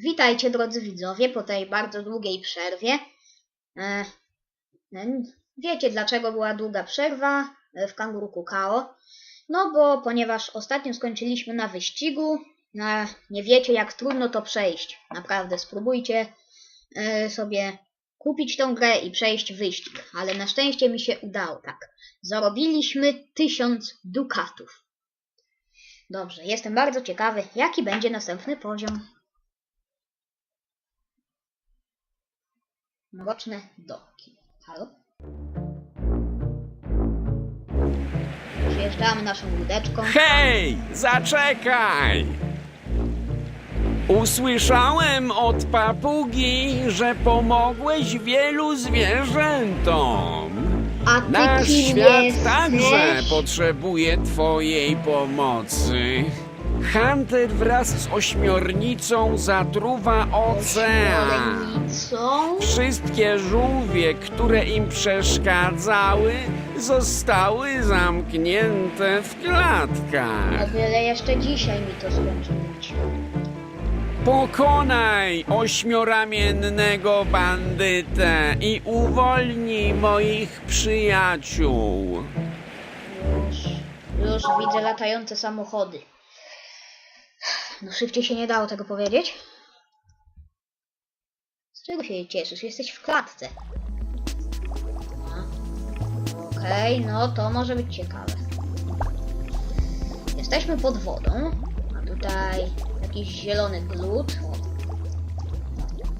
Witajcie drodzy widzowie po tej bardzo długiej przerwie. E, e, wiecie dlaczego była długa przerwa e, w kanguru Kukao? No bo ponieważ ostatnio skończyliśmy na wyścigu, nie wiecie jak trudno to przejść. Naprawdę spróbujcie sobie kupić tą grę i przejść wyścig. Ale na szczęście mi się udało, tak. Zarobiliśmy tysiąc dukatów. Dobrze, jestem bardzo ciekawy, jaki będzie następny poziom. Mroczne doki. Halo? Przyjeżdżamy naszą łódeczką. Hej, zaczekaj! Usłyszałem od papugi, że pomogłeś wielu zwierzętom. A ty Nasz kim świat jesteś? także potrzebuje twojej pomocy. Hunter wraz z ośmiornicą zatruwa ocean. Ośmiornicą? Wszystkie żółwie, które im przeszkadzały, zostały zamknięte w klatkach. wiele jeszcze dzisiaj mi to skończyć. Pokonaj ośmioramiennego bandytę i uwolnij moich przyjaciół. Już widzę latające samochody. No szybciej się nie dało tego powiedzieć. Z czego się cieszysz? Jesteś w klatce. Okej, no to może być ciekawe. Jesteśmy pod wodą. A tutaj jakiś zielony glut. O.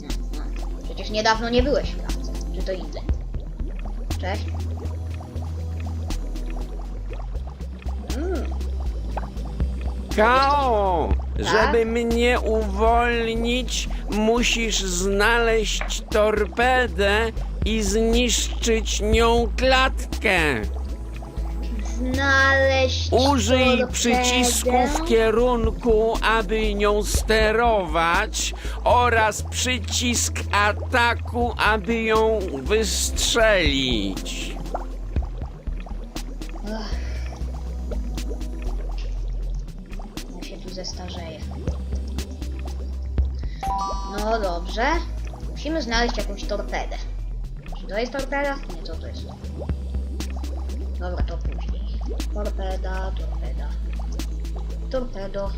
No. Przecież niedawno nie byłeś w klatce. Czy to inny? Cześć. Kao, Tak? Żeby mnie uwolnić, musisz znaleźć torpedę i zniszczyć nią klatkę. Znaleźć Użyj torpedę. przycisku w kierunku, aby nią sterować oraz przycisk ataku, aby ją wystrzelić. Zestarzeję. No dobrze. Musimy znaleźć jakąś torpedę. Czy to jest torpeda? Nie, co to jest? Dobra, to później. Torpeda, torpeda. Torpedo.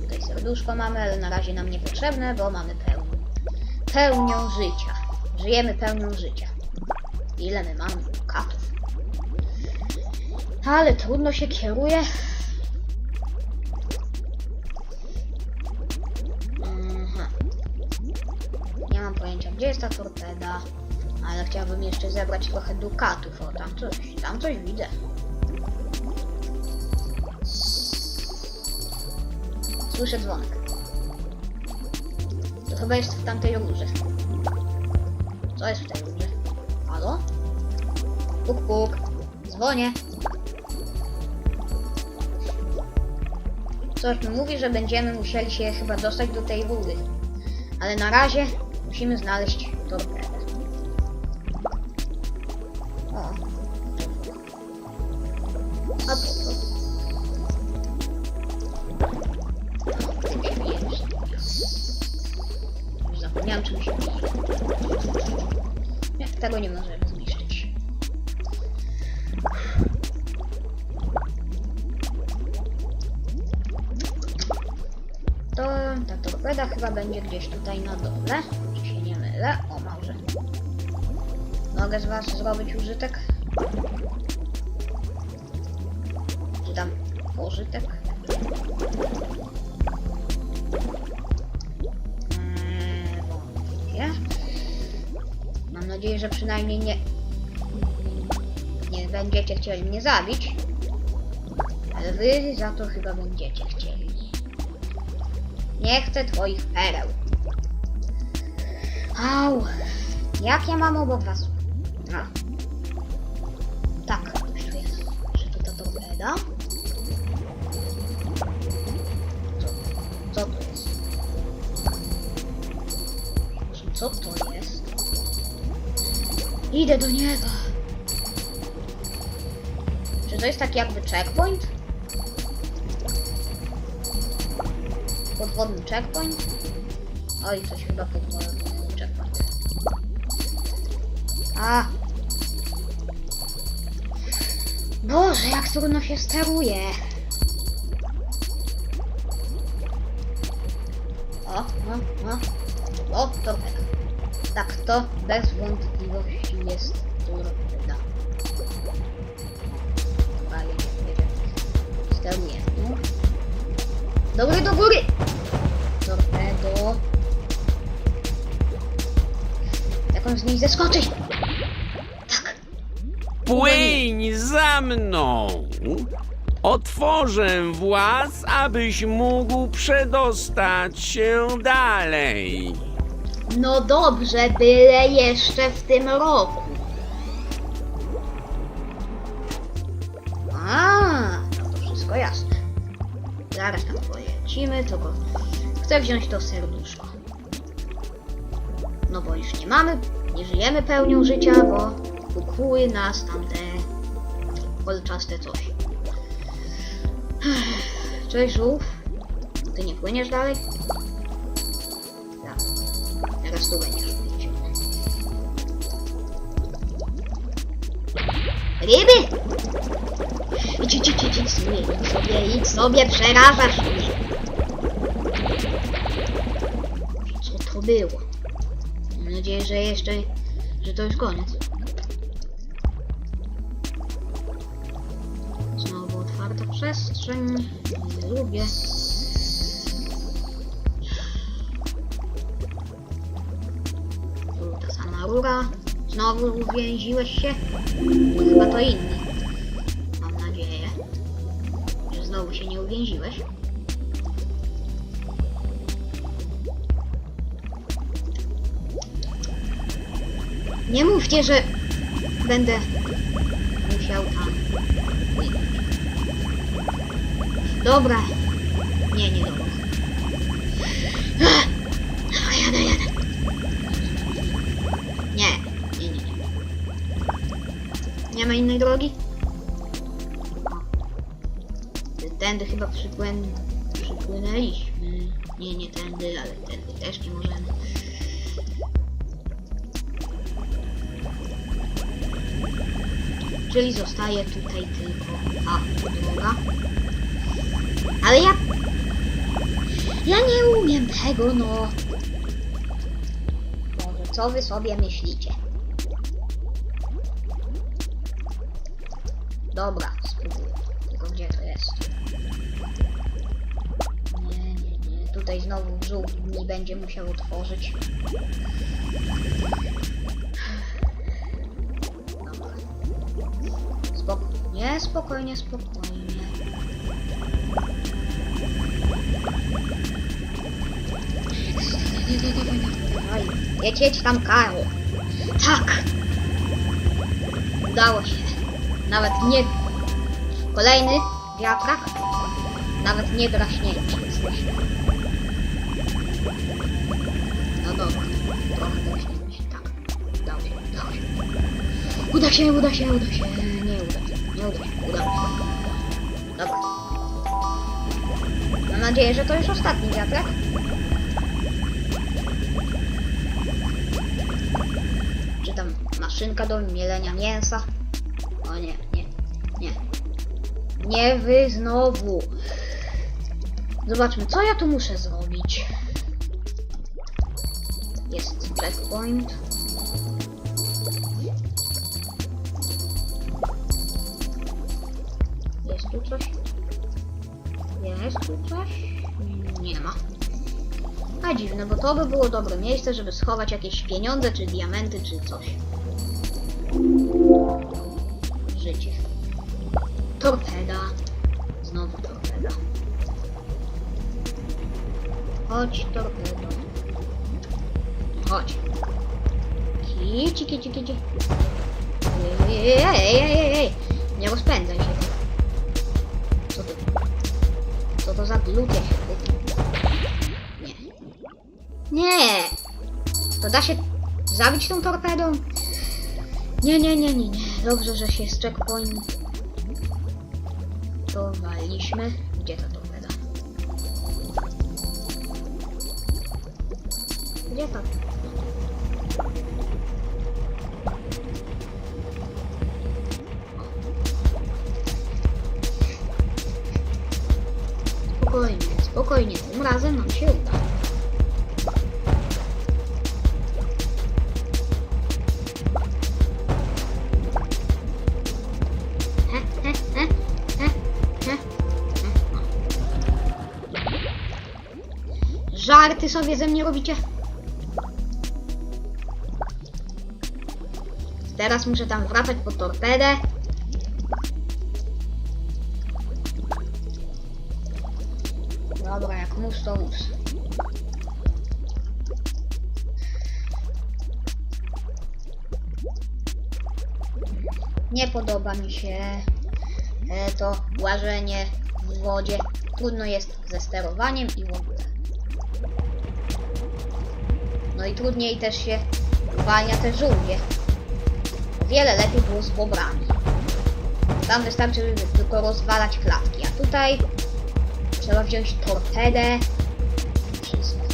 Tutaj serduszko mamy, ale na razie nam niepotrzebne, bo mamy pełnię. Pełnią życia. Żyjemy pełnią życia. Ile my mamy katów? Ale trudno się kieruje. Ta torpeda, ale chciałbym jeszcze zebrać trochę dukatów. O, tam coś, tam coś widzę. Słyszę dzwonek. To chyba jest w tamtej rurze. Co jest w tej rurze? Halo? Puk, puk. Dzwonię. Coś mi mówi, że będziemy musieli się chyba dostać do tej rury. Ale na razie musimy znaleźć torpedę. O. A bijesz. Już zapomniałem czym się bije. Nie, tego nie możemy zniszczyć. To ta torpeda chyba będzie gdzieś tutaj na dole. Mylę? O, może. Mogę z was zrobić użytek? Czy tam pożytek? Wątpię. Mam nadzieję, że przynajmniej nie... Nie będziecie chcieli mnie zabić. Ale wy za to chyba będziecie chcieli. Nie chcę twoich pereł. Au! Jak ja mam obok was? A. Tak, coś tu jest. Czy to ta torpeda? Co? Co to jest? Co to jest? Idę do nieba. Czy to jest taki jakby checkpoint? Podwodny checkpoint? Oj, coś chyba checkpoint. A! Boże, jak trudno się steruje. O, o, o. O, torpeda. Tak, to bez wątpliwości jest jedzie, jedzie. Steruje. No. Do góry, do góry! Torpedo. Jak on z niej zeskoczyć? Płyń za mną! Otworzę właz, abyś mógł przedostać się dalej. No dobrze, byle jeszcze w tym roku. A, no to wszystko jasne. Zaraz tam polecimy, tylko chcę wziąć to serduszko. No bo już nie mamy, nie żyjemy pełnią życia, bo ukłuły nas tamte kolczaste coś. Cześć żółw. Ty nie płyniesz dalej? Tak. Teraz tu będziesz płyć. Ryby! Idź, idź, idź, idź sobie, idź sobie, idź sobie, przerażasz mnie. Co to było? Mam nadzieję, że jeszcze, że to już koniec. Nie lubię. Tu ta sama rura. Znowu uwięziłeś się? Chyba to inny. Mam nadzieję, że znowu się nie uwięziłeś. Nie mówcie, że będę musiał tam Dobra. Nie, nie dobra. Dobra, jadę, jadę. Nie, nie, nie, nie. Nie ma innej drogi? Tędy chyba przypłyn... przypłynęliśmy. Nie, nie tędy, ale tędy też nie możemy. Czyli zostaje tutaj tylko A droga. Ale ja... Ja nie umiem tego, no. Może co wy sobie myślicie? Dobra, spróbuję. Tylko gdzie to jest? Nie, nie, nie. Tutaj znowu żółw mi będzie musiał otworzyć. Dobra. Spokojnie, spokojnie, Dawaj, jedź, jedź tam, Karol. Tak! Udało się. Nawet nie... Kolejny wiatrak. Nawet nie draśnięci jesteśmy. No dobra. Trochę draśniemy się, tak. Udało się, udało się. Uda się, uda się, uda się. Nie uda się, nie uda się, udało się. Dobra. Mam nadzieję, że to już ostatni wiatrak. Czy tam maszynka do mielenia mięsa? O nie, nie, nie. Nie wy znowu. Zobaczmy, co ja tu muszę zrobić. Jest checkpoint. Jest tu coś? Jest tu coś? Nie ma. A dziwne, bo to by było dobre miejsce, żeby schować jakieś pieniądze, czy diamenty, czy coś. Życie. Torpeda. Znowu torpeda. Chodź, torpedo. Chodź. Kici, kici, kici. Ej, ej, ej, ej, ej. Nie rozpędzaj się. Co to? Co to za glutie się Nie. Nie! To da się zabić tą torpedą? Nie, nie, nie, nie, nie. Dobrze, że się z checkpoint to waliśmy. Gdzie ta torpeda? Gdzie to? Spokojnie, spokojnie, tym razem nam się uda. Sobie ze mnie robicie? Teraz muszę tam wracać po torpedę. Dobra, jak mus to mus. Nie podoba mi się e, to łażenie w wodzie. Trudno jest ze sterowaniem i w ogóle. No i trudniej też się uwalnia te żółwie. Wiele lepiej było z bobrami. Tam wystarczy tylko rozwalać klatki, a tutaj trzeba wziąć torpedę. Wszystko.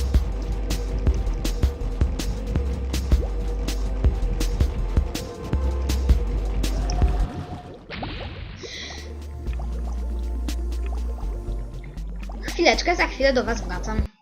Chwileczkę, za chwilę do Was wracam.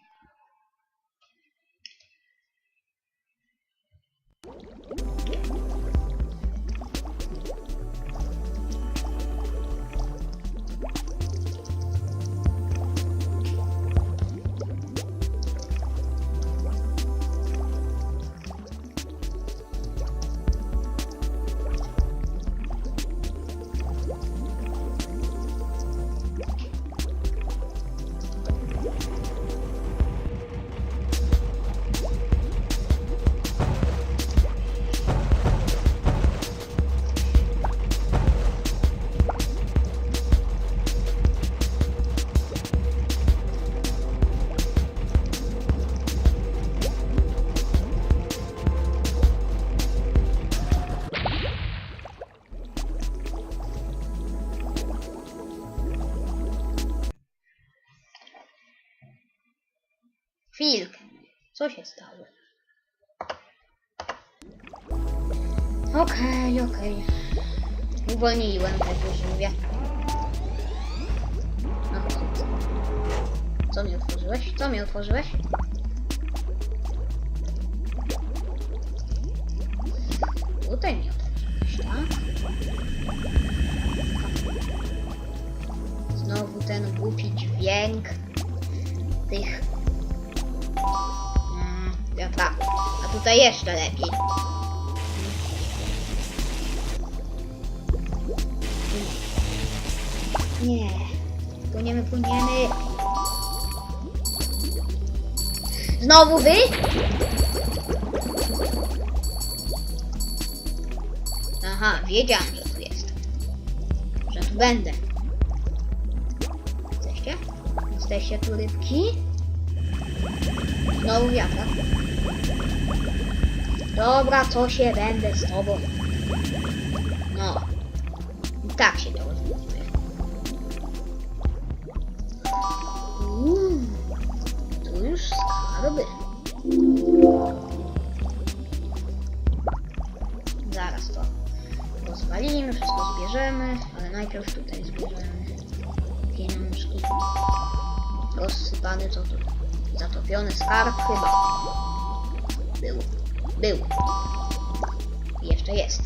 Co się stało? Okej, okej. Uwolniłem tego żółwia. No, co? Co mi otworzyłeś? Co mi otworzyłeś? Tutaj mi otworzyłeś, tak? Znowu ten głupi dźwięk tych Wiatraków. A tutaj jeszcze lepiej. Nie. Płyniemy, płyniemy. Znowu wy? Aha, wiedziałam, że tu jest. Że tu będę. Jesteście? Jesteście tu rybki? Znowu wiatrak. Dobra, co się będę z tobą. No. I tak się to rozwiązuje. Uuu, tu już skarby. Zaraz to rozwalimy, wszystko zbierzemy, ale najpierw tutaj zbierzemy pieniążki. Rozsypany co tu? Zatopiony skarb chyba. Był. Był. Jeszcze jest.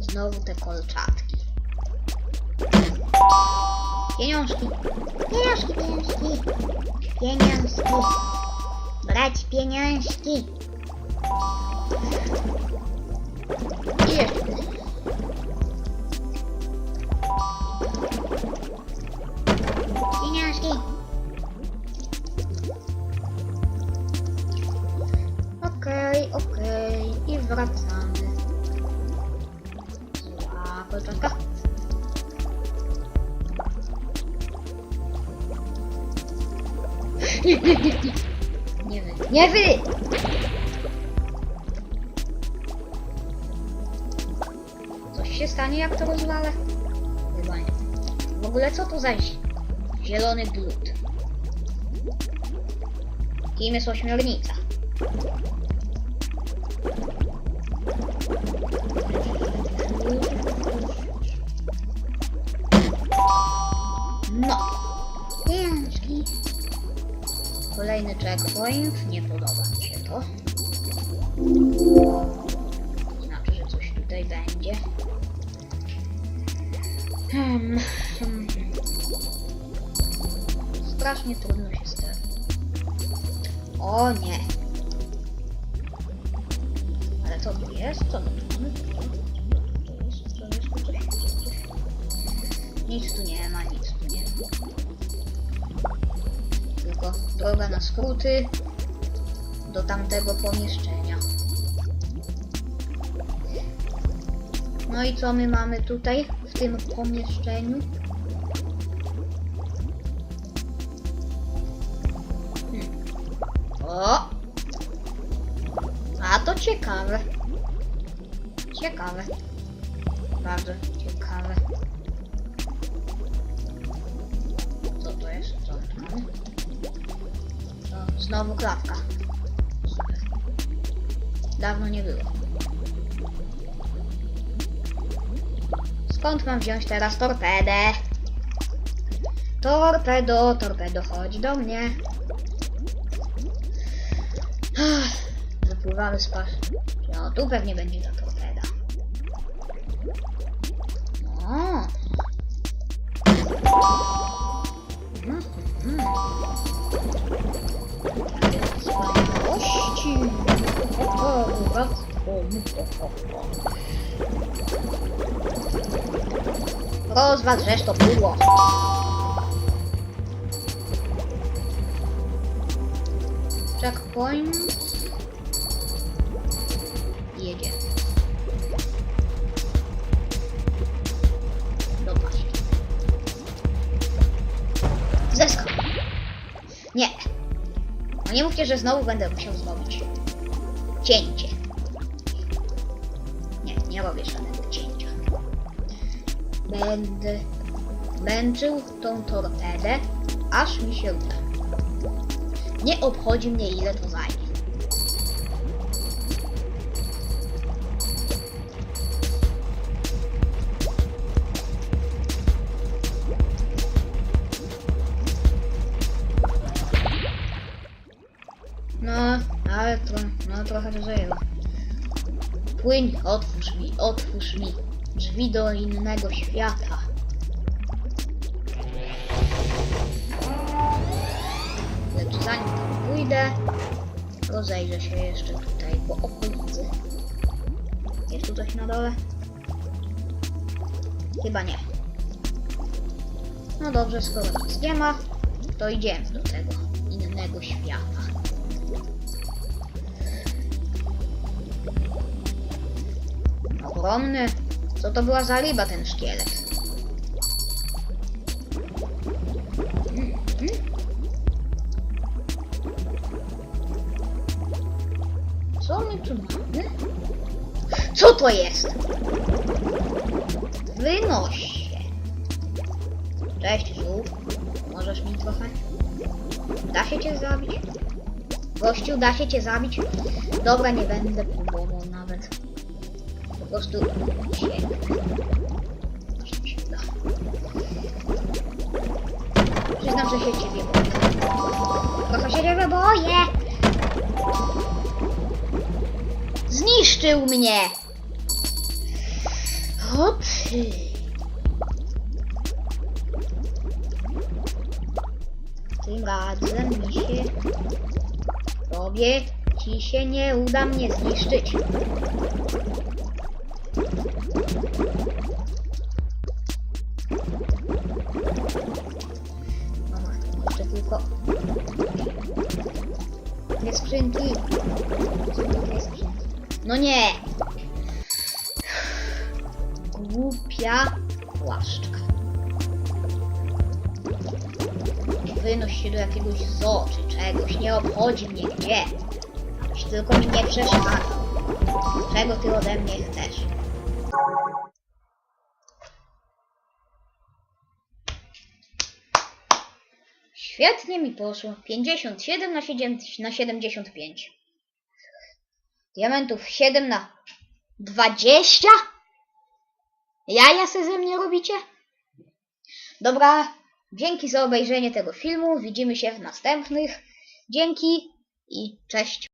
Znowu te kolczatki. Pieniążki. Pieniążki, pieniążki. Pieniążki. Brać pieniążki. I jeszcze Pieniążki. Wracamy. Zła kolczanka. Nie, nie, nie, wy. Nie wy! Coś się stanie jak to rozwalę? Chyba nie. W ogóle co tu zaś Zielony glut. Kim jest ośmiornica? Pięczki. Kolejny checkpoint. Nie podoba mi się to. Znaczy, że coś tutaj będzie. Hmm. hmm. Strasznie trudno się steruje. O nie. Ale co tu jest? Co tu jest. Nic tu nie ma, nic tu nie ma. Tylko droga na skróty do tamtego pomieszczenia. No i co my mamy tutaj w tym pomieszczeniu? Hmm. O! A to ciekawe. Ciekawe. Bardzo ciekawe. Znowu klapka. Super. Dawno nie było. Skąd mam wziąć teraz torpedę? Torpedo, torpedo, chodź do mnie. Wypływamy z pas. No, tu pewnie będzie ta torpeda. O. Mhm, mhm. Wspaniałości. O, bogactwo. O, o, o. Rozwal żeż to pudło. Checkpoint. Nie mówcie, że znowu będę musiał zrobić cięcie. Nie, nie robię żadnego cięcia. Będę męczył tą torpedę, aż mi się uda. Nie obchodzi mnie ile to zajmie. No, ale to, no trochę to zajęło. Płyń, otwórz mi, otwórz mi drzwi do innego świata. Lecz zanim tam pójdę, rozejrzę się jeszcze tutaj po okolicy. Jest tu coś na dole? Chyba nie. No dobrze, skoro nic nie ma, to idziemy do tego innego świata. Ogromny. Co to była za ryba ten szkielet? Co my tu mamy? Co to jest? Wynoś się. Cześć, żółw. Możesz mi trochę? Da się cię zabić? Gościu, da się cię zabić? Dobra, nie będę próbował prostu się. Uda. Przyznam, że się ciebie boję. Trochę się ciebie boję. Zniszczył mnie. Ty. Tym razem mi się... Tobie ci się nie uda mnie zniszczyć. Tylko... Dwie skrzynki. Skrzynki. No nie! Głupia płaszczka. Wynoś się do jakiegoś zoo czy czegoś, nie obchodzi mnie gdzie. Abyś tylko nie przeszkadzał. Czego ty ode mnie chcesz? Świetnie mi poszło. 57 na, 7, na 75. Diamentów 7 na 20? Jaja se ze mnie robicie? Dobra, dzięki za obejrzenie tego filmu. Widzimy się w następnych. Dzięki i cześć.